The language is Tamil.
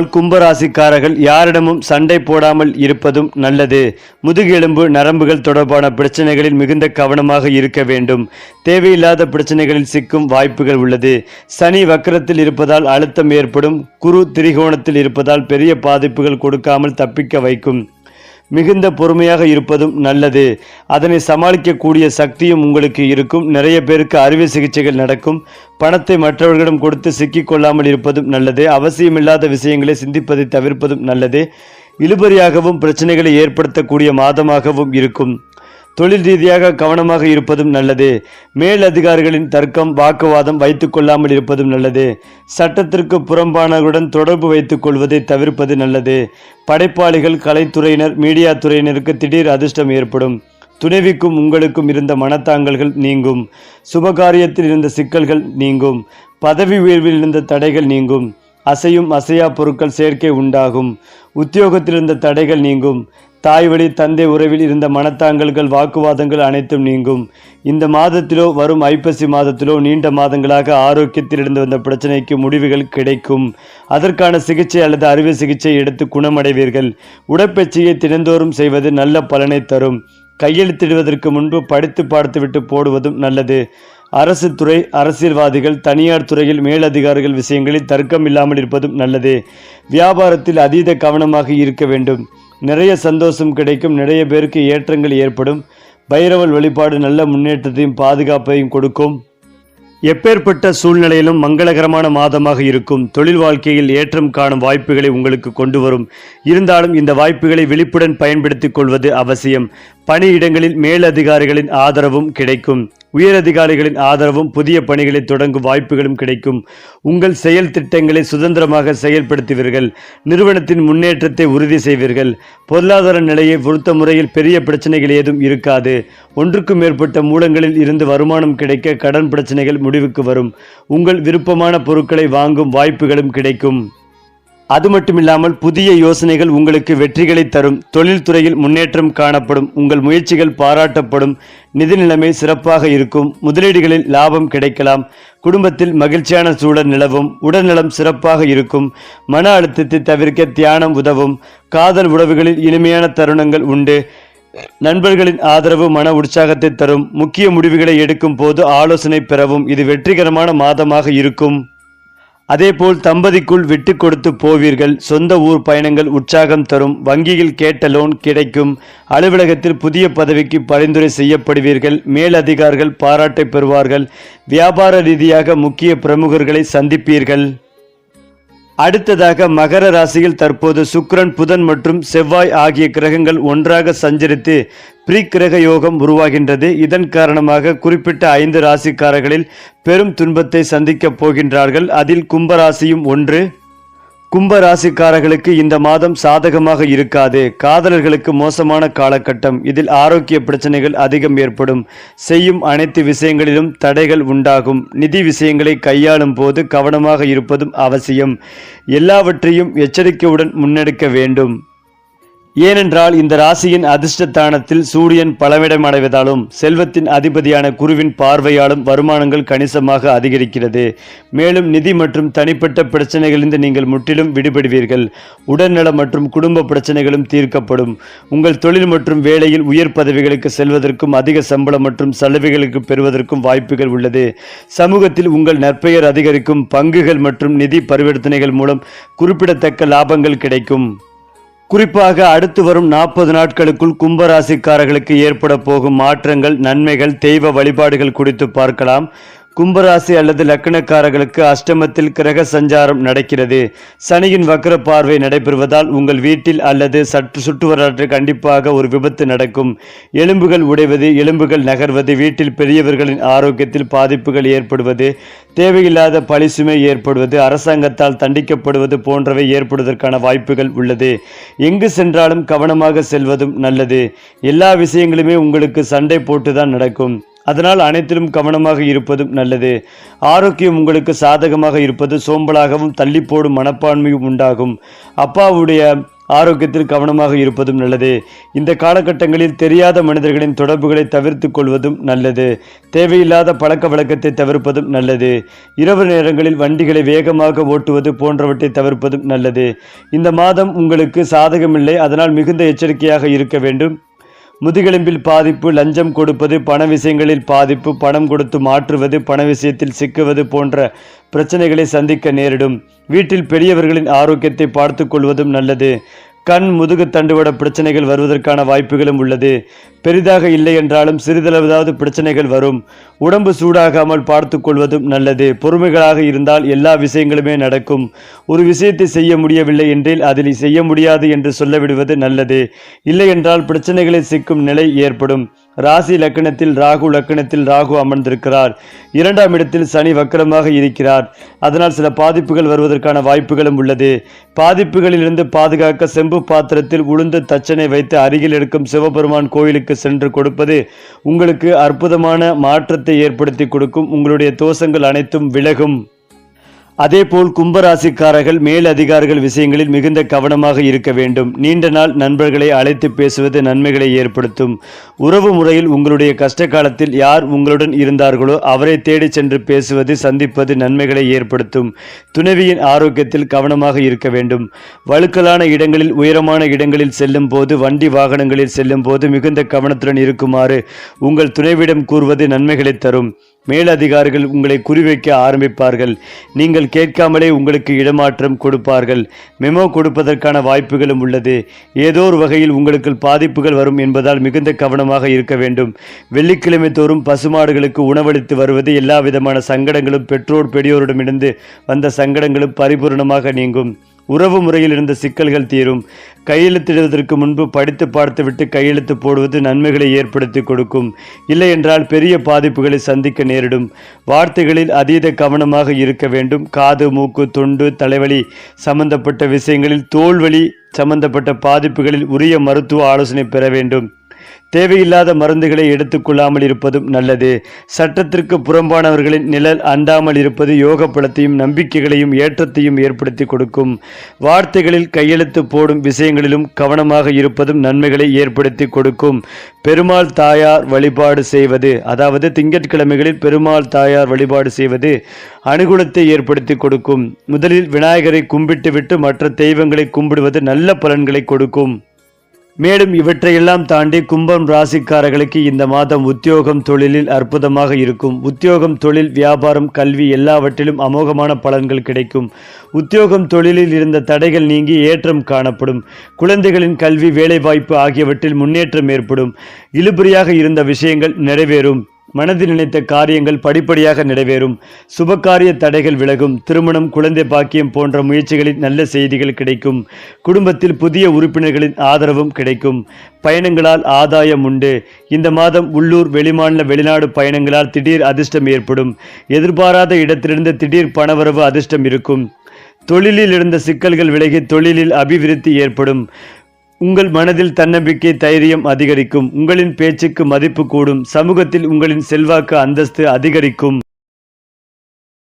இல்லாமல் கும்பராசிக்காரர்கள் யாரிடமும் சண்டை போடாமல் இருப்பதும் நல்லது. முதுகெலும்பு நரம்புகள் தொடர்பான பிரச்சனைகளில் மிகுந்த கவனமாக இருக்க வேண்டும். தேவையில்லாத பிரச்சனைகளில் சிக்கும் வாய்ப்புகள் உள்ளது. சனி வக்கரத்தில் இருப்பதால் அழுத்தம் ஏற்படும். குரு திரிகோணத்தில் இருப்பதால் பெரிய பாதிப்புகள் கொடுக்காமல் தப்பிக்க வைக்கும். மிகுந்த பொறுமையாக இருப்பதும் நல்லது. அதனை சமாளிக்கக்கூடிய சக்தியும் உங்களுக்கு இருக்கும். நிறைய பேருக்கு அறுவை சிகிச்சைகள் நடக்கும். பணத்தை மற்றவர்களிடம் கொடுத்து சிக்கிக்கொள்ளாமல் இருப்பதும் நல்லது. அவசியமில்லாத விஷயங்களை சிந்திப்பதை தவிர்ப்பதும் நல்லது. இழுபறியாகவும் பிரச்சனைகளை ஏற்படுத்தக்கூடிய மாதமாகவும் இருக்கும். தொழில் ரீதியாக கவனமாக இருப்பதும் நல்லது. மேல் அதிகாரிகளின் தர்க்கம் வாக்குவாதம் வைத்துக் கொள்ளாமல் இருப்பதும் நல்லது. சட்டத்திற்கு புறம்பானவருடன் தொடர்பு வைத்துக் கொள்வதை தவிர்ப்பது நல்லது. படைப்பாளிகள் கலைத்துறையினர் மீடியா துறையினருக்கு திடீர் அதிர்ஷ்டம் ஏற்படும். துணைவிக்கும் உங்களுக்கும் இருந்த மனத்தாங்கல்கள் நீங்கும். சுபகாரியத்தில் இருந்த சிக்கல்கள் நீங்கும். பதவி உயர்வில் இருந்த தடைகள் நீங்கும். அசையும் அசையா பொருட்கள் சேர்க்கை உண்டாகும். உத்தியோகத்தில் இருந்த தடைகள் நீங்கும். தாய் வழி தந்தை உறவில் இருந்த மனத்தாங்கல்கள் வாக்குவாதங்கள் அனைத்தும் நீங்கும். இந்த மாதத்திலோ வரும் ஐப்பசி மாதத்திலோ நீண்ட மாதங்களாக ஆரோக்கியத்தில் இருந்து வந்த பிரச்சனைக்கு முடிவுகள் கிடைக்கும். அதற்கான சிகிச்சை அல்லது அறுவை சிகிச்சை எடுத்து குணமடைவீர்கள். உடற்பயிற்சியை தினந்தோறும் செய்வது நல்ல பலனை தரும். கையெழுத்திடுவதற்கு முன்பு படித்து பார்த்துவிட்டு போடுவதும் நல்லது. அரசு துறை அரசியல்வாதிகள் தனியார் துறையில் மேலதிகாரிகள் விஷயங்களில் தர்க்கம் இல்லாமல் இருப்பதும் நல்லது. வியாபாரத்தில் அதீத கவனமாக இருக்க வேண்டும். நிறைய சந்தோஷம் கிடைக்கும். நிறைய பேருக்கு ஏற்றங்கள் ஏற்படும். பைரவல் வழிபாடு நல்ல முன்னேற்றத்தையும் பாதுகாப்பையும் கொடுக்கும். எப்பேற்பட்ட சூழ்நிலையிலும் மங்களகரமான மாதமாக இருக்கும். தொழில் வாழ்க்கையில் ஏற்றம் காணும் வாய்ப்புகளை உங்களுக்கு கொண்டு வரும். இருந்தாலும் இந்த வாய்ப்புகளை விழிப்புடன் பயன்படுத்திக் கொள்வது அவசியம். பணியிடங்களில் மேலதிகாரிகளின் ஆதரவும் கிடைக்கும். உயரதிகாரிகளின் ஆதரவும் புதிய பணிகளை தொடங்கும் வாய்ப்புகளும் கிடைக்கும். உங்கள் செயல் திட்டங்களை சுதந்திரமாக செயல்படுத்துவீர்கள். நிறுவனத்தின் முன்னேற்றத்தை உறுதி செய்வீர்கள். பொருளாதார நிலையை பொறுத்த முறையில் பெரிய பிரச்சனைகள் ஏதும் இருக்காது. ஒன்றுக்கும் மேற்பட்ட மூலங்களில் இருந்து வருமானம் கிடைக்க கடன் பிரச்சனைகள் முடிவுக்கு வரும். உங்கள் விருப்பமான பொருட்களை வாங்கும் வாய்ப்புகளும் கிடைக்கும். அது மட்டுமில்லாமல் புதிய யோசனைகள் உங்களுக்கு வெற்றிகளை தரும். தொழில்துறையில் முன்னேற்றம் காணப்படும். உங்கள் முயற்சிகள் பாராட்டப்படும். நிதி நிலைமை சிறப்பாக இருக்கும். முதலீடுகளில் லாபம் கிடைக்கலாம். குடும்பத்தில் மகிழ்ச்சியான சூழல் நிலவும். உடல்நலம் சிறப்பாக இருக்கும். மன அழுத்தத்தை தவிர்க்க தியானம் உதவும். காதல் உறவுகளில் இனிமையான தருணங்கள் உண்டு. நண்பர்களின் ஆதரவு மன உற்சாகத்தை தரும். முக்கிய முடிவுகளை எடுக்கும் போது ஆலோசனை பெறவும். இது வெற்றிகரமான மாதமாக இருக்கும். அதேபோல் தம்பதிக்குள் விட்டு கொடுத்து போவீர்கள். சொந்த ஊர் பயணங்கள் உற்சாகம் தரும். வங்கியில் கேட்ட லோன் கிடைக்கும். அலுவலகத்தில் புதிய பதவிக்கு பரிந்துரை செய்யப்படுவீர்கள். மேலதிகாரிகள் பாராட்டை பெறுவார்கள். வியாபார ரீதியாக முக்கிய பிரமுகர்களை சந்திப்பீர்கள். அடுத்ததாக மகர ராசியில் தற்போது சுக்ரன் புதன் மற்றும் செவ்வாய் ஆகிய கிரகங்கள் ஒன்றாக சஞ்சரித்து பிரி கிரக யோகம் உருவாகின்றது. இதன் காரணமாக குறிப்பிட்ட ஐந்து ராசிக்காரர்களில் பெரும் துன்பத்தை சந்திக்கப் போகின்றார்கள். அதில் கும்பராசியும் ஒன்று கும்ப ராசிக்காரர்களுக்கு இந்த மாதம் சாதகமாக இருக்காது. காதலர்களுக்கு மோசமான காலகட்டம். இதில் ஆரோக்கிய பிரச்சனைகள் அதிகம் ஏற்படும். செய்யும் அனைத்து விஷயங்களிலும் தடைகள் உண்டாகும். நிதி விஷயங்களை கையாளும் போது கவனமாக இருப்பதும் அவசியம். எல்லாவற்றையும் எச்சரிக்கையுடன் முன்னெடுக்க வேண்டும். ஏனென்றால் இந்த ராசியின் அதிர்ஷ்டத்தானத்தில் சூரியன் பலவிடம் அடைவதாலும் செல்வத்தின் அதிபதியான குருவின் பார்வையாலும் வருமானங்கள் கணிசமாக அதிகரிக்கிறது. மேலும் நிதி மற்றும் தனிப்பட்ட பிரச்சனைகளிலிருந்து நீங்கள் முற்றிலும் விடுபடுவீர்கள். உடல்நலம் மற்றும் குடும்ப பிரச்சனைகளும் தீர்க்கப்படும். உங்கள் தொழில் மற்றும் வேலையில் உயர் பதவிகளுக்கு செல்வதற்கும் அதிக சம்பளம் மற்றும் சலுகைகளுக்கு பெறுவதற்கும் வாய்ப்புகள் உள்ளது. சமூகத்தில் உங்கள் நற்பெயர் அதிகரிக்கும் பங்குகள் மற்றும் நிதி பரிவர்த்தனைகள் மூலம் குறிப்பிடத்தக்க லாபங்கள் கிடைக்கும். குறிப்பாக அடுத்து வரும் நாற்பது நாட்களுக்குள் கும்பராசிக்காரர்களுக்கு ஏற்பட போகும் மாற்றங்கள் நன்மைகள் தெய்வ வழிபாடுகள் குறித்து பார்க்கலாம். கும்பராசி அல்லது லக்கணக்காரர்களுக்கு அஷ்டமத்தில் கிரக சஞ்சாரம் நடக்கிறது. சனியின் வக்ர பார்வை நடைபெறுவதால் உங்கள் வீட்டில் அல்லது சற்று சுற்றுவரலாற்று கண்டிப்பாக ஒரு விபத்து நடக்கும். எலும்புகள் உடைவது எலும்புகள் நகர்வது வீட்டில் பெரியவர்களின் ஆரோக்கியத்தில் பாதிப்புகள் ஏற்படுவது தேவையில்லாத பழிசுமை ஏற்படுவது அரசாங்கத்தால் தண்டிக்கப்படுவது போன்றவை ஏற்படுவதற்கான வாய்ப்புகள் உள்ளது. எங்கு சென்றாலும் கவனமாக செல்வதும் நல்லது. எல்லா விஷயங்களுமே உங்களுக்கு சண்டை போட்டுதான் நடக்கும். அதனால் அனைத்திலும் கவனமாக இருப்பதும் நல்லது. ஆரோக்கியம் உங்களுக்கு சாதகமாக இருப்பது சோம்பலாகவும் தள்ளி போடும் மனப்பான்மையும் உண்டாகும். அப்பாவுடைய ஆரோக்கியத்தில் கவனமாக இருப்பதும் நல்லது. இந்த காலகட்டங்களில் தெரியாத மனிதர்களின் தொடர்புகளை தவிர்த்து கொள்வதும் நல்லது. தேவையில்லாத பழக்க வழக்கத்தை தவிர்ப்பதும் நல்லது. இரவு நேரங்களில் வண்டிகளை வேகமாக ஓட்டுவது போன்றவற்றை தவிர்ப்பதும் நல்லது. இந்த மாதம் உங்களுக்கு சாதகமில்லை அதனால் மிகுந்த எச்சரிக்கையாக இருக்க வேண்டும். முதுகெலும்பில் பாதிப்பு லஞ்சம் கொடுப்பது பண விஷயங்களில் பாதிப்பு பணம் கொடுத்து மாற்றுவது பண விஷயத்தில் சிக்குவது போன்ற பிரச்சனைகளை சந்திக்க நேரிடும். வீட்டில் பெரியவர்களின் ஆரோக்கியத்தை பார்த்து கொள்வதும் நல்லது. கண் முதுகு தண்டுவட பிரச்சனைகள் வருவதற்கான வாய்ப்புகளும் உள்ளது. பெரிதாக இல்லை என்றாலும் சிறிதளவுதாவது பிரச்சனைகள் வரும். உடம்பு சூடாகாமல் பார்த்து கொள்வதும் நல்லது. பொறுமைகளாக இருந்தால் எல்லா விஷயங்களுமே நடக்கும். ஒரு விஷயத்தை செய்ய முடியவில்லை என்றில் அதில் செய்ய முடியாது என்று சொல்லவிடுவது நல்லது. இல்லை என்றால் பிரச்சனைகளை சிக்கும் நிலை ஏற்படும். ராசி லக்கணத்தில் ராகு லக்கணத்தில் ராகு அமர்ந்திருக்கிறார். இரண்டாம் இடத்தில் சனி வக்கரமாக இருக்கிறார். அதனால் சில பாதிப்புகள் வருவதற்கான வாய்ப்புகளும் உள்ளது. பாதிப்புகளிலிருந்து பாதுகாக்க செம்பு பாத்திரத்தில் உளுந்து தச்சனை வைத்து அருகில் இருக்கும் சிவபெருமான் கோயிலுக்கு சென்று கொடுப்பது உங்களுக்கு அற்புதமான மாற்றத்தை ஏற்படுத்தி கொடுக்கும். உங்களுடைய தோஷங்கள் அனைத்தும் விலகும். அதேபோல் கும்பராசிக்காரர்கள் மேல் அதிகாரிகள் விஷயங்களில் மிகுந்த கவனமாக இருக்க வேண்டும். நீண்ட நாள் நண்பர்களை அழைத்து பேசுவது நன்மைகளை ஏற்படுத்தும். உறவு முறையில் உங்களுடைய கஷ்ட காலத்தில் யார் உங்களுடன் இருந்தார்களோ அவரை தேடி சென்று பேசுவது சந்திப்பது நன்மைகளை ஏற்படுத்தும். துணைவியின் ஆரோக்கியத்தில் கவனமாக இருக்க வேண்டும். வழுக்கலான இடங்களில் உயரமான இடங்களில் செல்லும் போது வண்டி வாகனங்களில் செல்லும் போது மிகுந்த கவனத்துடன் இருக்குமாறு உங்கள் துணைவிடம் கூறுவது நன்மைகளை தரும். மேலதிகாரிகள் உங்களை குறிவைக்க ஆரம்பிப்பார்கள். நீங்கள் கேட்காமலே உங்களுக்கு இடமாற்றம் கொடுப்பார்கள். மெமோ கொடுப்பதற்கான வாய்ப்புகளும் உள்ளது. ஏதோ ஒரு வகையில் உங்களுக்கு பாதிப்புகள் வரும் என்பதால் மிகுந்த கவனமாக இருக்க வேண்டும். வெள்ளிக்கிழமை தோறும் பசுமாடுகளுக்கு உணவளித்து வருவது எல்லா விதமான சங்கடங்களும் பெற்றோர் பெரியோரிடமிருந்து வந்த சங்கடங்களும் பரிபூர்ணமாக நீங்கும். உறவு முறையில் இருந்த சிக்கல்கள் தீரும். கையெழுத்திடுவதற்கு முன்பு படித்து பார்த்துவிட்டு கையெழுத்து போடுவது நன்மைகளை ஏற்படுத்தி கொடுக்கும். இல்லை என்றால் பெரிய பாதிப்புகளை சந்திக்க நேரிடும். வார்த்தைகளில் அதீத கவனமாக இருக்க வேண்டும். காது மூக்கு தொண்டு தலைவலி சம்பந்தப்பட்ட விஷயங்களில் தோல்வலி சம்பந்தப்பட்ட பாதிப்புகளில் உரிய மருத்துவ ஆலோசனை பெற வேண்டும். தேவையில்லாத மருந்துகளை எடுத்துக்கொள்ளாமல் இருப்பதும் நல்லது. சட்டத்திற்கு புறம்பானவர்களின் நிழல் அண்டாமல் இருப்பது யோக பலத்தையும் நம்பிக்கைகளையும் ஏற்றத்தையும் ஏற்படுத்தி கொடுக்கும். வார்த்தைகளில் கையெழுத்து போடும் விஷயங்களிலும் கவனமாக இருப்பதும் நன்மைகளை ஏற்படுத்தி கொடுக்கும். பெருமாள் தாயார் வழிபாடு செய்வது அதாவது திங்கட்கிழமைகளில் பெருமாள் தாயார் வழிபாடு செய்வது அனுகூலத்தை ஏற்படுத்தி கொடுக்கும். முதலில் விநாயகரை கும்பிட்டுவிட்டு மற்ற தெய்வங்களை கும்பிடுவது நல்ல பலன்களை கொடுக்கும். மேலும் இவற்றையெல்லாம் தாண்டி கும்பம் ராசிக்காரர்களுக்கு இந்த மாதம் உத்தியோகம் தொழிலில் அற்புதமாக இருக்கும். உத்தியோகம் தொழில் வியாபாரம் கல்வி எல்லாவற்றிலும் அமோகமான பலன்கள் கிடைக்கும். உத்தியோகம் தொழிலில் இருந்த தடைகள் நீங்கி ஏற்றம் காணப்படும். குழந்தைகளின் கல்வி வேலைவாய்ப்பு ஆகியவற்றில் முன்னேற்றம் ஏற்படும். இழுபறியாக இருந்த விஷயங்கள் நிறைவேறும். மனதில் நினைத்த காரியங்கள் படிப்படியாக நிறைவேறும். சுபகாரிய தடைகள் விலகும். திருமணம் குழந்தை பாக்கியம் போன்ற முயற்சிகளில் நல்ல செய்திகள் கிடைக்கும். குடும்பத்தில் புதிய உறுப்பினர்களின் ஆதரவும் கிடைக்கும். பயணங்களால் ஆதாயம் உண்டு. இந்த மாதம் உள்ளூர் வெளிமாநில வெளிநாடு பயணங்களால் திடீர் அதிர்ஷ்டம் ஏற்படும். எதிர்பாராத இடத்திலிருந்து திடீர் பணவரவு அதிர்ஷ்டம் இருக்கும். தொழிலில் இருந்த சிக்கல்கள் விலகி தொழிலில் அபிவிருத்தி ஏற்படும். உங்கள் மனதில் தன்னம்பிக்கை தைரியம் அதிகரிக்கும். உங்களின் பேச்சுக்கு மதிப்பு கூடும். சமூகத்தில் உங்களின் செல்வாக்கு அந்தஸ்து அதிகரிக்கும்.